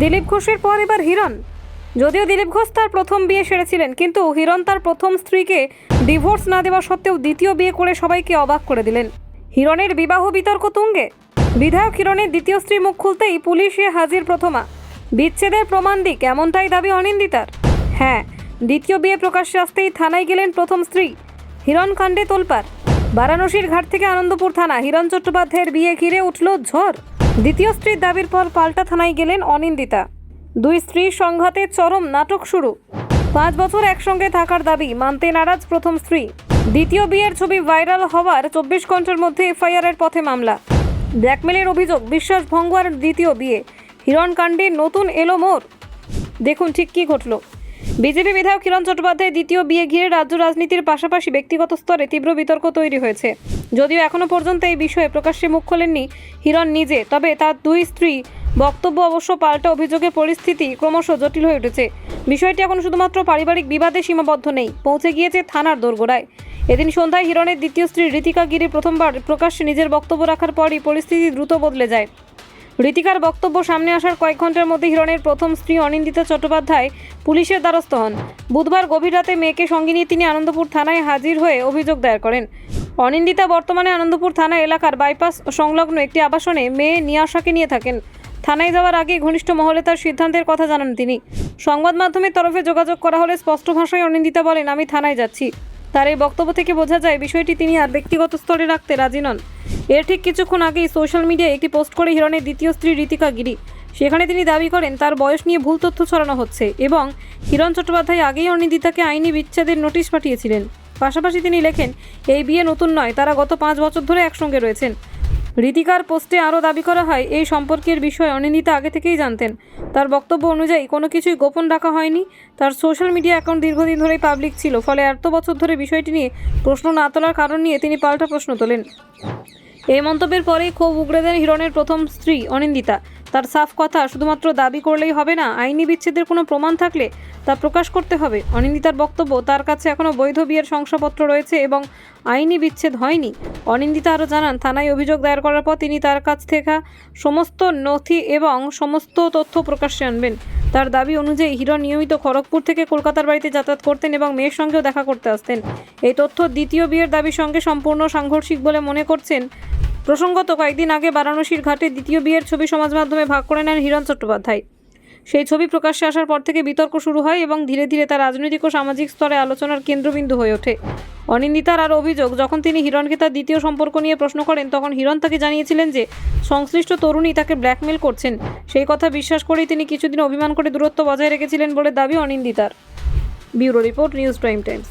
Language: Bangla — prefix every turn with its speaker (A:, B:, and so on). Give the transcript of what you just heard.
A: দিলীপ ঘোষের পর এবার হিরণ। যদিও দিলীপ ঘোষ তার প্রথম বিয়ে সেরেছিলেন, কিন্তু হিরণ তার প্রথম স্ত্রীকে ডিভোর্স না দেওয়া সত্ত্বেও দ্বিতীয় বিয়ে করে সবাইকে অবাক করে দিলেন। হিরণের বিবাহ বিতর্ক তুঙ্গে। বিধায়ক হিরণের দ্বিতীয় স্ত্রী মুখ খুলতেই পুলিশে হাজির প্রথমা। বিচ্ছেদের প্রমাণ দিক, এমনটাই দাবি অনিন্দিতার। হ্যাঁ দ্বিতীয় বিয়ে প্রকাশ্যে আসতেই থানায় গেলেন প্রথম স্ত্রী, হিরণ কাণ্ডে তোলপাড়। বারাণসীর ঘাট থেকে আনন্দপুর থানা, হিরণ চট্টোপাধ্যায়ের বিয়ে ঘিরে উঠল ঝড়। দ্বিতীয় স্ত্রীর দাবির পর পাল্টা থানায় গেলেন অনিন্দিতা। দুই স্ত্রীর সংঘাতে চরম নাটক শুরু। পাঁচ বছর একসঙ্গে থাকার দাবি, মানতে নারাজ প্রথম স্ত্রী। দ্বিতীয় বিয়ের ছবি ভাইরাল হওয়ার চব্বিশ ঘণ্টার মধ্যে এফআইআরের পথে মামলা। ব্ল্যাকমেলের অভিযোগ, বিশ্বাস ভঙ্গ আর দ্বিতীয় বিয়ে। হিরণ কাণ্ডে নতুন এলো মোর দেখুন ঠিক কী ঘটল। বিজেপি বিধায়ক কিরণ চট্টোপাধ্যায় দ্বিতীয় বিয়ে ঘিরে রাজ্য রাজনীতির পাশাপাশি ব্যক্তিগত স্তরে তীব্র বিতর্ক তৈরি হয়েছে। যদিও এখনও পর্যন্ত এই বিষয়ে প্রকাশ্যে মুখ খোলেননি হিরণ নিজে, তবে তার দুই স্ত্রী বক্তব্য অবশ্য পাল্টা অভিযোগের পরিস্থিতি ক্রমশ জটিল হয়ে উঠেছে। বিষয়টি এখন শুধুমাত্র পারিবারিক বিবাদে সীমাবদ্ধ নেই, পৌঁছে গিয়েছে থানার দোরগোড়ায়। এদিন সন্ধ্যায় হিরণের দ্বিতীয় স্ত্রী ঋতিকা গিরি প্রথমবার প্রকাশ্যে নিজের বক্তব্য রাখার পরই পরিস্থিতি দ্রুত বদলে যায়। ঋতিকার বক্তব্য সামনে আসার কয়েক ঘণ্টার মধ্যে হিরণের প্রথম স্ত্রী অনিন্দিতা চট্টোপাধ্যায় পুলিশের দ্বারস্থ হন। বুধবার গভীর রাতে মেয়েকে সঙ্গে নিয়ে তিনি আনন্দপুর থানায় হাজির হয়ে অভিযোগ দায়ের করেন। অনিন্দিতা বর্তমানে আনন্দপুর থানা এলাকার বাইপাস সংলগ্ন একটি আবাসনে মেয়ে নিয়াশাকে নিয়ে থাকেন। থানায় যাওয়ার আগে ঘনিষ্ঠ মহলে তার সিদ্ধান্তের কথা জানান তিনি। সংবাদ মাধ্যমের তরফে যোগাযোগ করা হলে স্পষ্ট ভাষায় অনিন্দিতা বলেন, আমি থানায় যাচ্ছি। তার এই বক্তব্য থেকে বোঝা যায়, বিষয়টি তিনি আর ব্যক্তিগত স্তরে রাখতে রাজি নন। এর ঠিক কিছুক্ষণ আগেই সোশ্যাল মিডিয়ায় একটি পোস্ট করে হিরণের দ্বিতীয় স্ত্রী ঋতিকা গিরি। সেখানে তিনি দাবি করেন, তার বয়স নিয়ে ভুল তথ্য ছড়ানো হচ্ছে এবং হিরণ চট্টোপাধ্যায় আগেই অনিন্দিতাকে আইনি বিচ্ছেদের নোটিশ পাঠিয়েছিলেন। পাশাপাশি তিনি লেখেন, এই বিয়ে নতুন নয়, তারা গত পাঁচ বছর ধরে একসঙ্গে রয়েছেন। ঋতিকার পোস্টে আরও দাবি করা হয়, এই সম্পর্কের বিষয়ে অনিন্দিতা আগে থেকেই জানতেন। তার বক্তব্য অনুযায়ী, কোনো কিছুই গোপন রাখা হয়নি। তার সোশ্যাল মিডিয়া অ্যাকাউন্ট দীর্ঘদিন ধরেই পাবলিক ছিল, ফলে এত বছর ধরে বিষয়টি নিয়ে প্রশ্ন না তোলার কারণ নিয়ে তিনি পাল্টা প্রশ্ন তোলেন। এই মন্তব্যের পরেই ক্ষোভ উগড়ে দেন হিরণের প্রথম স্ত্রী অনিন্দিতা। তার সাফ কথা শুধুমাত্র দাবি করলেই হবে না, আইনি বিচ্ছেদের কোনো প্রমাণ থাকলে তা প্রকাশ করতে হবে। অনিন্দিতার বক্তব্য, তার কাছে এখনও বৈধ বিয়ের শংসাপত্র রয়েছে এবং আইনি বিচ্ছেদ হয়নি। অনিন্দিতা আরও জানান, থানায় অভিযোগ দায়ের করার পর তিনি তার কাছ থেকে সমস্ত নথি এবং সমস্ত তথ্য প্রকাশ্যে আনবেন। তার দাবি অনুযায়ী হিরণ নিয়মিত খড়গপুর থেকে কলকাতার বাড়িতে যাতায়াত করতেন এবং মেয়ের সঙ্গেও দেখা করতে আসতেন। এই তথ্য দ্বিতীয় বিয়ের দাবির সঙ্গে সম্পূর্ণ সাংঘর্ষিক বলে মনে করছেন প্রসঙ্গত, কয়েকদিন আগে বারাণসীর ঘাটে দ্বিতীয় বিয়ের ছবি সমাজ মাধ্যমে ভাগ করে নেন হিরণ চট্টোপাধ্যায়। সেই ছবি প্রকাশ্যে আসার পর থেকে বিতর্ক শুরু হয় এবং ধীরে ধীরে তা রাজনৈতিক ও সামাজিক স্তরে আলোচনার কেন্দ্রবিন্দু হয়ে ওঠে। অনিন্দিতার আর অভিযোগ, যখন তিনি হিরণকে তার দ্বিতীয় সম্পর্ক নিয়ে প্রশ্ন করেন, তখন হিরণ তাকে জানিয়েছিলেন যে, সংশ্লিষ্ট তরুণী তাকে ব্ল্যাকমেল করছেন। সেই কথা বিশ্বাস করেই তিনি কিছুদিন অভিমান করে দূরত্ব বজায় রেখেছিলেন বলে দাবি অনিন্দিতার। Bureau report, news prime times.